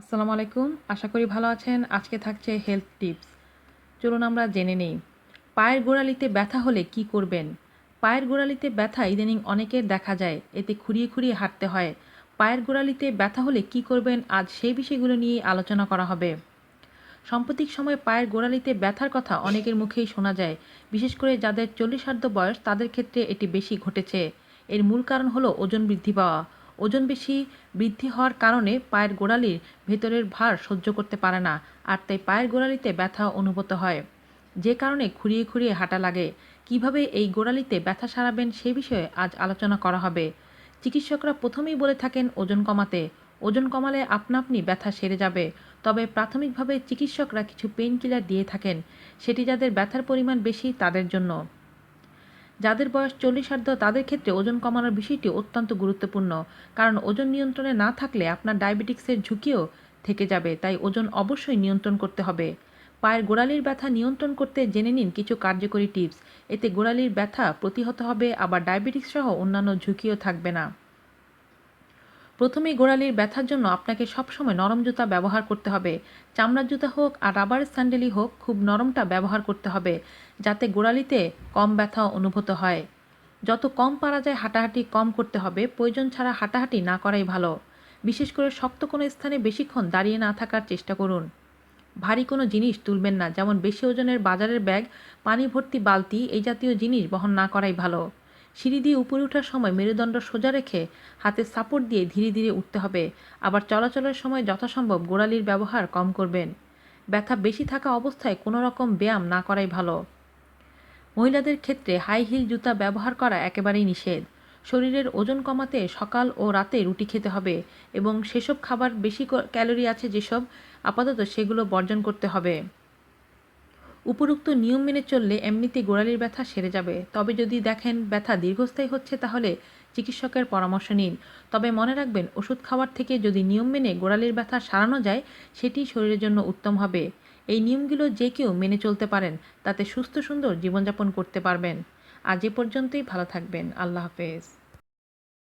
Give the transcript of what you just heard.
আসসালামু আলাইকুম। আশা করি ভালো আছেন। আজকে থাকছে হেলথ টিপস। চলুন আমরা জেনে নেই। পায়ের গোড়ালিতে ব্যথা হলে কি করবেন? পায়ের গোড়ালিতে ব্যথা ইদানিং অনেকের দেখা যায়, এতে খুঁড়িয়ে খুঁড়িয়ে হাঁটতে হয়। পায়ের গোড়ালিতে ব্যথা হলে কি করবেন? আজ সেই বিষয়গুলো নিয়ে আলোচনা করা হবে। সাম্প্রতিক সময়ে পায়ের গোড়ালিতে ব্যথার কথা অনেকের মুখেই শোনা যায়। বিশেষ করে যাদের চল্লিশার্ধ বয়স, তাদের ক্ষেত্রে এটি বেশি ঘটেছে। এর মূল কারণ হলো ওজন বৃদ্ধি পাওয়া। ওজন বেশি, বৃদ্ধি হওয়ার কারণে পায়ের গোড়ালির ভেতরের ভার সহ্য করতে পারে না, আর তাই পায়ের গোড়ালিতে ব্যথা অনুভূত হয়। যে কারণে খুঁড়িয়ে খুঁড়িয়ে হাঁটা লাগে। কীভাবে এই গোড়ালিতে ব্যথা সারাবেন সে বিষয়ে আজ আলোচনা করা হবে। চিকিৎসকরা প্রথমেই বলে থাকেন ওজন কমাতে। ওজন কমালে আপনা আপনি ব্যথা সেরে যাবে। তবে প্রাথমিকভাবে চিকিৎসকরা কিছু পেইন কিলার দিয়ে থাকেন, সেটি যাদের ব্যথার পরিমাণ বেশি তাদের জন্য। যাদের বয়স চল্লিশ চল্লিশার্ধ তাদের ক্ষেত্রে ওজন কমানোর বিষয়টি অত্যন্ত গুরুত্বপূর্ণ। কারণ ওজন নিয়ন্ত্রণে না থাকলে আপনার ডায়াবেটিক্সের ঝুঁকিও থেকে যাবে, তাই ওজন অবশ্যই নিয়ন্ত্রণ করতে হবে। পায়ের গোড়ালির ব্যথা নিয়ন্ত্রণ করতে জেনে নিন কিছু কার্যকরী টিপস। এতে গোড়ালির ব্যথা প্রতিহত হবে, আবার ডায়াবেটিক্স সহ অন্যান্য ঝুঁকিও থাকবে না। প্রথমেই গোড়ালির ব্যথার জন্য আপনাকে সবসময় নরম জুতা ব্যবহার করতে হবে। চামড়ার জুতা হোক আর রাবারের স্যান্ডেলই হোক, খুব নরমটা ব্যবহার করতে হবে, যাতে গোড়ালিতে কম ব্যথা অনুভূত হয়। যত কম পারা যায় হাঁটাহাঁটি কম করতে হবে, প্রয়োজন ছাড়া হাঁটাহাঁটি না করাই ভালো। বিশেষ করে শক্ত কোনো স্থানে বেশিক্ষণ দাঁড়িয়ে না থাকার চেষ্টা করুন। ভারী কোনো জিনিস তুলবেন না, যেমন বেশি ওজনের বাজারের ব্যাগ, পানি ভর্তি বালতি, এই জাতীয় জিনিস বহন না করাই ভালো। সিঁড়ি দিয়ে উপরে ওঠার সময় মেরুদণ্ড সোজা রেখে হাতের সাপোর্ট দিয়ে ধীরে ধীরে উঠতে হবে। আবার চলাচলের সময় যথাসম্ভব গোড়ালির ব্যবহার কম করবেন। ব্যথা বেশি থাকা অবস্থায় কোনো রকম ব্যায়াম না করাই ভালো। মহিলাদের ক্ষেত্রে হাই হিল জুতা ব্যবহার করা একেবারেই নিষেধ। শরীরের ওজন কমাতে সকাল ও রাতে রুটি খেতে হবে এবং সেসব খাবার বেশি ক্যালোরি আছে যেসব আপাতত সেগুলো বর্জন করতে হবে। উপরোক্ত নিয়ম মেনে চললে এমনিতে গোড়ালির ব্যথা সেরে যাবে। তবে যদি দেখেন ব্যথা দীর্ঘস্থায়ী হচ্ছে, তাহলে চিকিৎসকের পরামর্শ নিন। তবে মনে রাখবেন, ওষুধ খাওয়ার থেকে যদি নিয়ম মেনে গোড়ালির ব্যথা সারানো যায়, সেটি শরীরের জন্য উত্তম হবে। এই নিয়মগুলো যে কেউ মেনে চলতে পারেন, তাতে সুস্থ সুন্দর জীবনযাপন করতে পারবেন। আজ এ পর্যন্তই, ভালো থাকবেন। আল্লাহ হাফেজ।